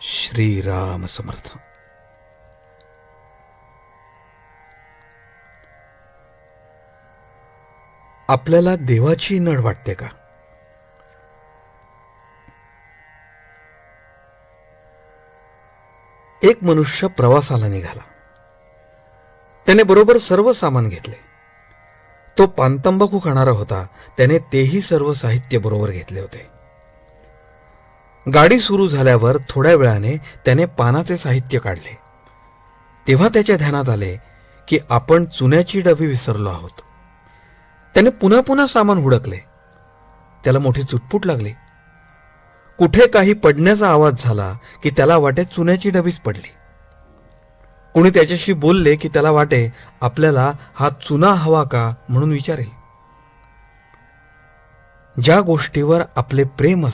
श्रीराम समर्थ. आपल्याला देवाची नड वाटते का? एक मनुष्य प्रवासाला निघाला. त्याने बरोबर सर्व सामान घेतले. तो पानतंबाखू खाणारा होता. त्याने तेही सर्व साहित्य बरोबर घेतले होते. गाडी सुरू झाल्यावर थोड्या वेळाने त्याने पानाचे साहित्य काढले. तेव्हा त्याच्या ध्यानात आले की आपण चुन्याची डबी विसरलो आहोत. त्याने पुन्हा पुन्हा सामान हुडकले. त्याला मोठी चुटपुट लागली. कुठे काही पडण्याचा आवाज झाला की त्याला वाटे चुन्याची डबीच पडली. कुणी त्याच्याशी बोलले की त्याला वाटे आपल्याला हा चुना हवा का? म्हणून विचारेल. ज्या गोष्टीवर आपले प्रेम असते